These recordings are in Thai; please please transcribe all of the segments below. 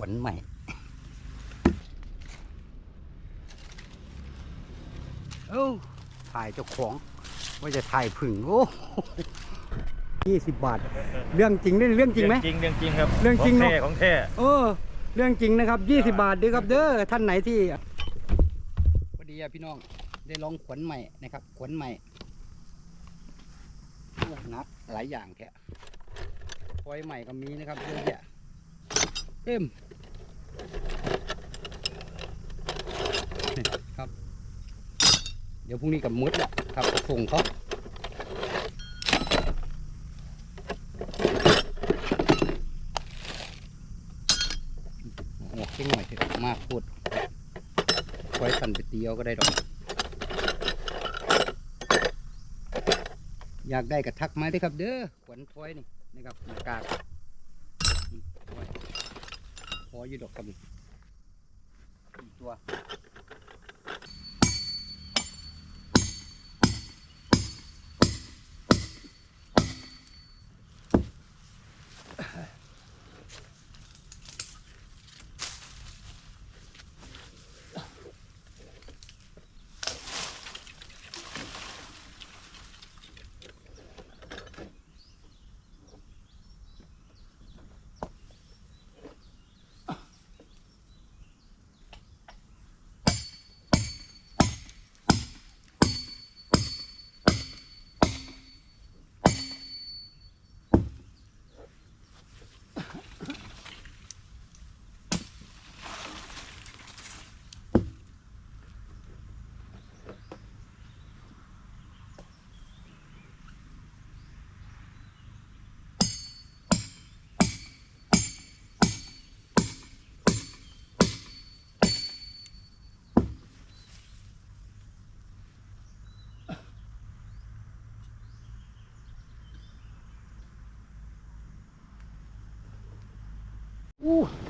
ขนใหม่เอ้าถ่ายเจ้าของว่าจะถ่ายผึ่งโอ้ยี่สิบบาท เรื่องจริงนี่เรื่องจริงไหม จริงเรื่องจริงครับเรื่องจริงขเนออะแท้ของแท้เออ เรื่องจริงนะครับยี่สิบาทเด้อครับเด้อท่านไหนที่พอดีอะพี่น้องได้ลองขนใหม่นะครับขนใหม่โอ้นัดหลายอย่างแค่พอยใหม่ก็มีนะครับเยอะแยะเต็ม ครับ เดี๋ยวพรุ่งนี้กับมืดแล้วครับส่งเขาหัวเข่งหน่อยเถอะมากพูดไว้สั่นไปเตียวก็ได้ดอกอยากได้กระทักไม้ด้วยครับ เด้อขวัญถ้อยนี่นะครับหน้ากากอืมถ้อยพออยู่ดอกครับอีกตัว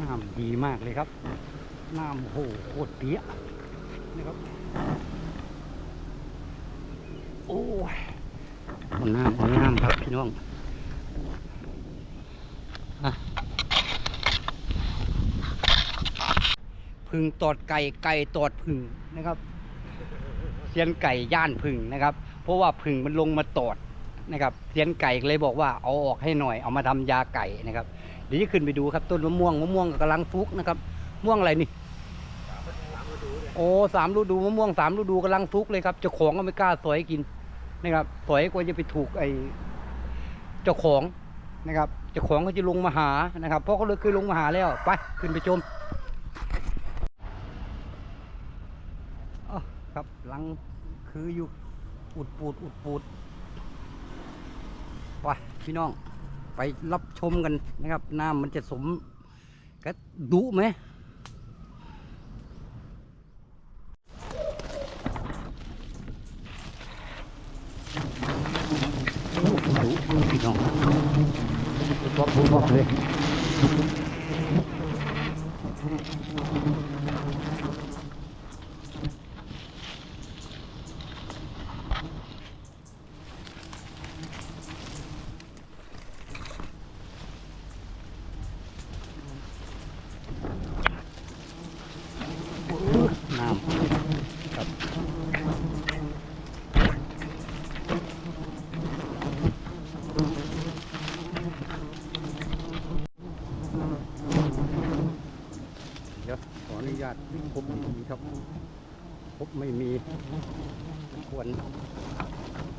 น้ำดีมากเลยครับ น้ำโหโคตรเปียะนะครับ โอ้ยเอาน้ำเอาน้ำครับพี่น้องพึ่งตอดไก่ไก่ตอดพึ่งนะครับเซียนไก่ย่านพึ่งนะครับ เพราะว่าพึ่งมันลงมาตอดนะครับเซียนไก่เลยบอกว่าเอาออกให้หน่อยเอามาทำยาไก่นะครับ เดี๋ยวจะขึ้นไปดูครับต้นมะม่วงมะม่วงกำลังฟุกนะครับม่วงอะไรนี่โอ้สามฤดูมะม่วงสามฤดูกำลังฟุกเลยครับเจ้าของก็ไม่กล้าสอยกินนะครับสอยกว่าจะไปถูกไอเจ้าของนะครับเจ้าของก็จะลงมาหานะครับเพราะเขาเลยเคยลงมาหาแล้วไปขึ้นไปชมอ้าวครับหลังคืออยู่อุดปูดอุดปูดไปพี่น้อง ไปรับชมกันนะครับ น้ำมันจะสมกับดุไหมดุพี่น้องป๊อปป๊อปเลยน้ำครับเดี๋ยวขออนุ ญาตวิ่งพบดีๆครับพบไม่มีควร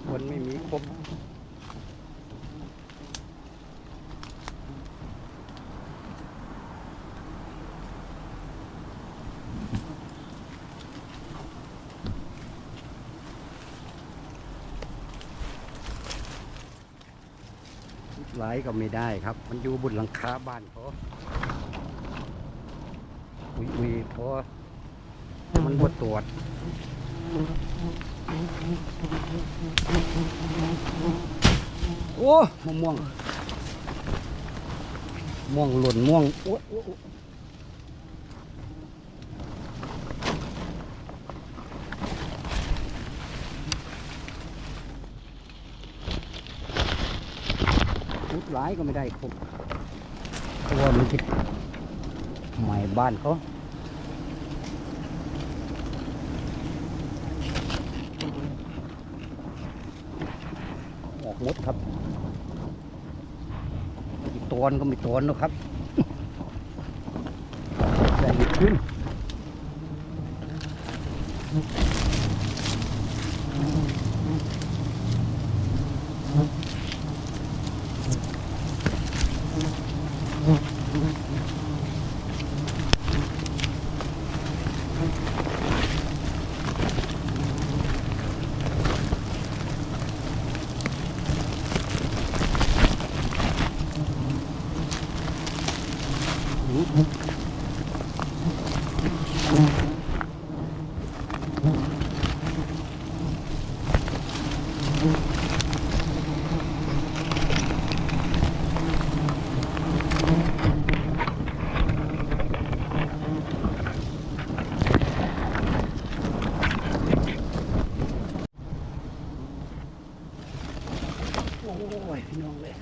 ควรไม่มีครบไลฟ์ก็ไม่ได้ครับ มันอยู่บนหลังคาบ้านเขา อุยอุยเพราะมันบดตรวจโอ้มะม่วงม่วงหล่นม่วงโอ้วลุดหลายก็ไม่ได้ครับเพราะว่ามันจะใหม่บ้านเขา ออกหมดครับอีกตอนก็มีตอนนะครับใส่ขึ้น โอ้ย พี่น้องเลย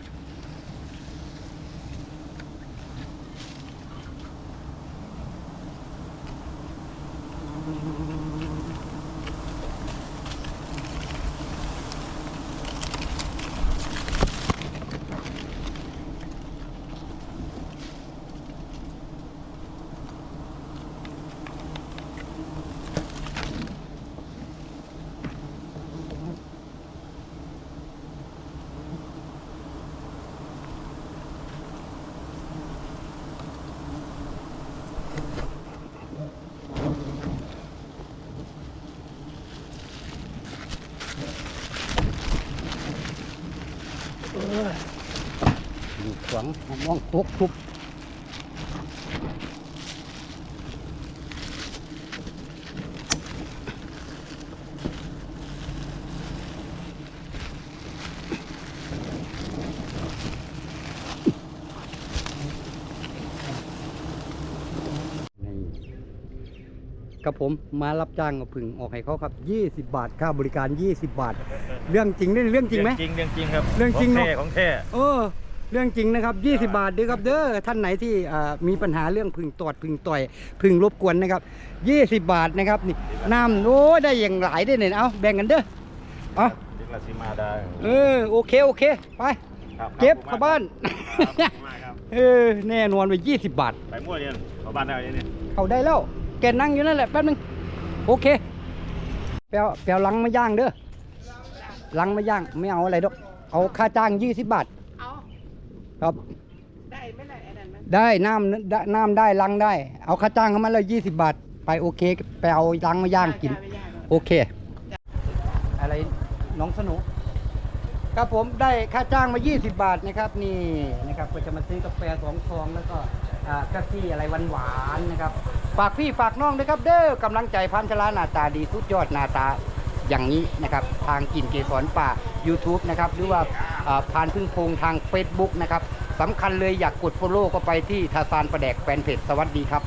ขวางมองตกทุบนี่ กับผมมารับจ้างเอาผึ่งออกให้เขาครับ 20 บาทค่าบริการ 20 บาท เรื่องจริงนี่เรื่องจริงไหม จริงเรื่องจริงครับเรื่องจริงขเนออะแท้ของแท้เออ เรื่องจริงนะครับ 20 บาทเด้อครับเด้อท่านไหนที่อ่ามีปัญหาเรื่องพึ่งตอดพึ่งต่อยพึ่งรบกวนนะครับ20 บาทนะครับนี่น้ำโอ้ยได้อย่างหลายได้เนี่ยเอาแบ่งกันเด้อเอาถึงลาซิมาได้เออโอเคโอเคไป ครับเก็บขเข้าอบคุณมบ้านครับขอบคุณมากครับเออแน่นอนไป20 บาท ไปมั่วเนี่ยเขาบ้านได้เนี่ยเขาได้แล้ว แกนั่งอยู่นั่นแหละแป๊บนึงโอเคแปลวแปลวลังมาย่างเด้อลังมาย่างไม่เอาอะไรดอกเอาค่าจ้าง20บาทเอาครับได้ไหมล่ะไอ้นั่นมันได้น้ำได้น้ำได้ลังได้ เอาค่าจ้างเขามาเลยยี่สิบบาท ไปโอเคไปเอาลังมาย่างกินไปย่างโอเค อะไรน้องสนุครับผมได้ค่าจ้างมา 20 บาทนะครับ นี่นะครับก็จะมาซื้อกาแฟสองซองแล้วก็อ่า กาแฟอะไรหวานๆนะครับ ฝากพี่ฝากน้องด้วยครับ เด้อกำลังใจพันชลาหน้าตาดีสุดยอดหน้าตาอย่างนี้นะครับ ทางกินเกสรป่า YouTube นะครับ หรือว่าอ่าพานพึ่งพงทาง Facebook นะครับสำคัญเลยอยากกดโฟโล่ก็ไปที่ทาซานประแดกแฟนเพจสวัสดีครับ